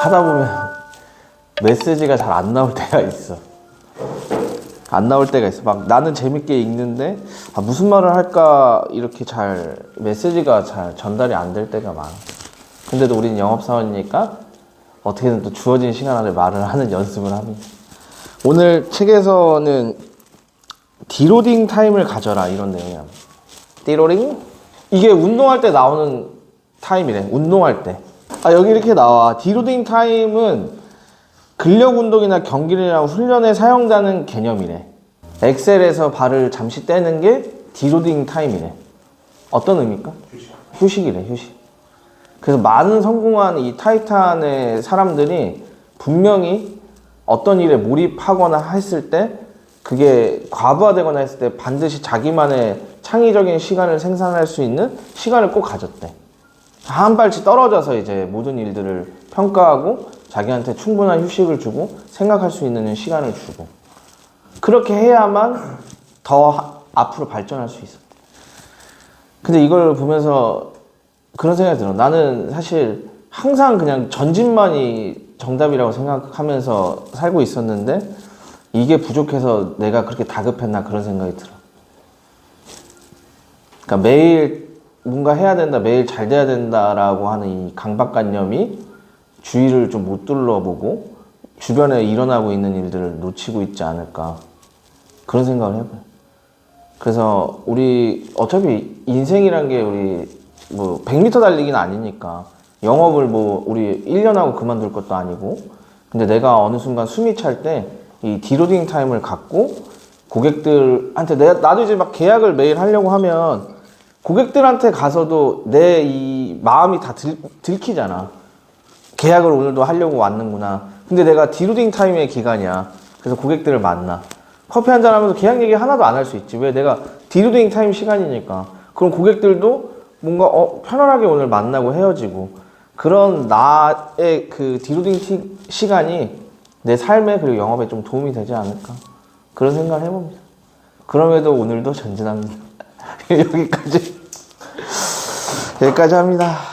하다 보면 메시지가 잘 안 나올 때가 있어. 안 나올 때가 있어. 막 나는 재밌게 읽는데 아, 무슨 말을 할까 이렇게 잘 메시지가 잘 전달이 안 될 때가 많아. 근데도 우린 영업사원이니까 어떻게든 또 주어진 시간 안에 말을 하는 연습을 합니다. 오늘 책에서는 디로딩 타임을 가져라 이런 내용이야. 디로딩? 이게 운동할 때 나오는 타임이래. 운동할 때. 아 여기 이렇게 나와. 디로딩 타임은 근력 운동이나 경기나 훈련에 사용되는 개념이래. 엑셀에서 발을 잠시 떼는 게 디로딩 타임이래. 어떤 의미일까? 휴식. 휴식이래, 휴식. 그래서 많은 성공한 이 타이탄의 사람들이 분명히 어떤 일에 몰입하거나 했을 때 그게 과부하되거나 했을 때 반드시 자기만의 창의적인 시간을 생산할 수 있는 시간을 꼭 가졌대. 한 발치 떨어져서 이제 모든 일들을 평가하고 자기한테 충분한 휴식을 주고 생각할 수 있는 시간을 주고 그렇게 해야만 더 하- 앞으로 발전할 수 있어. 근데 이걸 보면서 그런 생각이 들어. 나는 사실 항상 그냥 전진만이 정답이라고 생각하면서 살고 있었는데 이게 부족해서 내가 그렇게 다급했나 그런 생각이 들어. 그러니까 매일 뭔가 해야 된다, 매일 잘 돼야 된다라고 하는 이 강박관념이 주위를 좀 못 둘러보고 주변에 일어나고 있는 일들을 놓치고 있지 않을까 그런 생각을 해봐요. 그래서 우리 어차피 인생이란 게 우리 뭐 100m 달리기는 아니니까 영업을 뭐 우리 1년 하고 그만둘 것도 아니고 근데 내가 어느 순간 숨이 찰 때 이 디로딩 타임을 갖고 고객들한테 내가 나도 이제 막 계약을 매일 하려고 하면 고객들한테 가서도 내 이 마음이 다 들, 들키잖아. 계약을 오늘도 하려고 왔는구나. 근데 내가 디로딩 타임의 기간이야. 그래서 고객들을 만나. 커피 한잔 하면서 계약 얘기 하나도 안 할 수 있지. 왜 내가 디로딩 타임 시간이니까. 그럼 고객들도 뭔가 어, 편안하게 오늘 만나고 헤어지고 그런 나의 그 디로딩 티- 시간이 내 삶에 그리고 영업에 좀 도움이 되지 않을까 그런 생각을 해봅니다. 그럼에도 오늘도 전진합니다. 여기까지 여기까지 합니다.